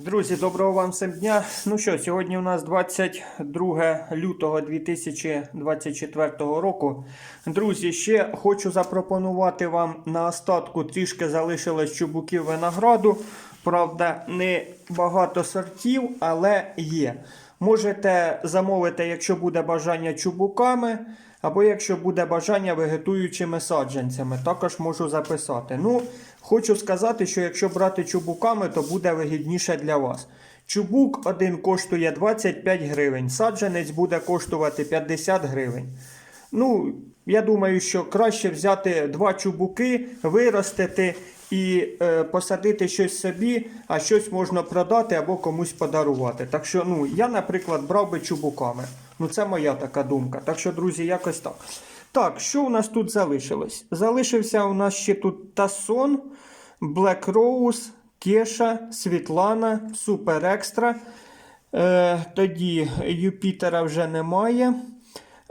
Друзі, доброго вам всім дня. Ну що, сьогодні у нас 22 лютого 2024 року. Друзі, ще хочу запропонувати вам на остатку трішки залишилось чубуків винограду. Правда, не багато сортів, але є. Можете замовити, якщо буде бажання чубуками, або якщо буде бажання вегетуючими саджанцями. Також можу записати. Ну, хочу сказати, що якщо брати чубуками, то буде вигідніше для вас. Чубук один коштує 25 гривень, саджанець буде коштувати 50 гривень. Ну, я думаю, що краще взяти два чубуки, виростити і е, посадити щось собі, а щось можна продати або комусь подарувати. Так що, ну, я, наприклад, брав би чубуками. Ну, це моя така думка. Так що, друзі, якось так. Так, що у нас тут залишилось? Залишився у нас ще тут Тасон, Black Rose, Кеша, Світлана, Супер Екстра. Е, тоді Юпітера вже немає.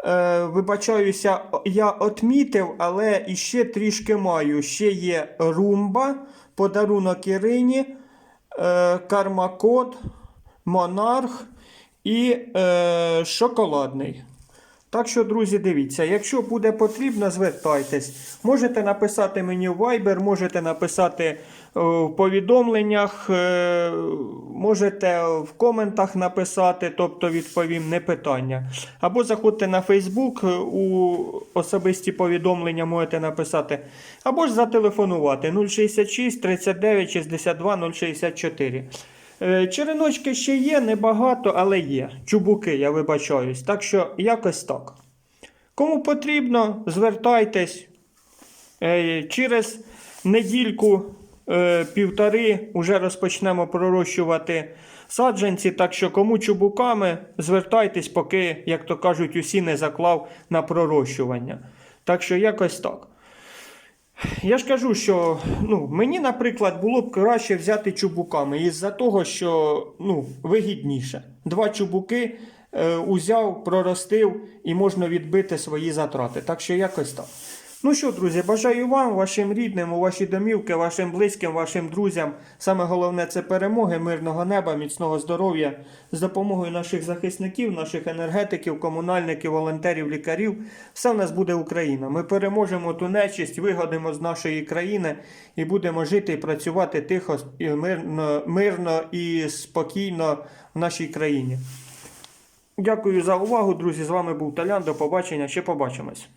Е, вибачаюся, я отмітив, але іще трішки маю. Ще є румба, подарунок Ірині, е, кармакод, монарх і е, шоколадний. Так що, друзі, дивіться, якщо буде потрібно, звертайтесь. Можете написати мені в Viber, можете написати е, в повідомленнях, е, можете в коментах написати, тобто відповім не питання. Або заходьте на Facebook, е, у особисті повідомлення можете написати, або ж зателефонувати 066 39 62 064. Е, Череночки ще є, небагато, але є. Чубуки, я вибачаюсь. Так що якось так. Кому потрібно, звертайтесь. Е, Через недільку е, півтори вже розпочнемо пророщувати саджанці. Так що кому чубуками, звертайтесь, поки, як то кажуть, усі не заклав на пророщування. Так що якось так. Я ж кажу, що ну, мені, наприклад, було б краще взяти чубуками із-за того, що ну, вигідніше. Два чубуки е, узяв, проростив і можна відбити свої затрати. Так що якось так. Ну що, друзі, бажаю вам, вашим рідним, у ваші домівки, вашим близьким, вашим друзям. Саме головне це перемоги, мирного неба, міцного здоров'я з допомогою наших захисників, наших енергетиків, комунальників, волонтерів, лікарів. Все в нас буде Україна. Ми переможемо ту нечисть, вигодимо з нашої країни і будемо жити і працювати тихо, і мирно, мирно і спокійно в нашій країні. Дякую за увагу, друзі. З вами був Талян. До побачення. Ще побачимось.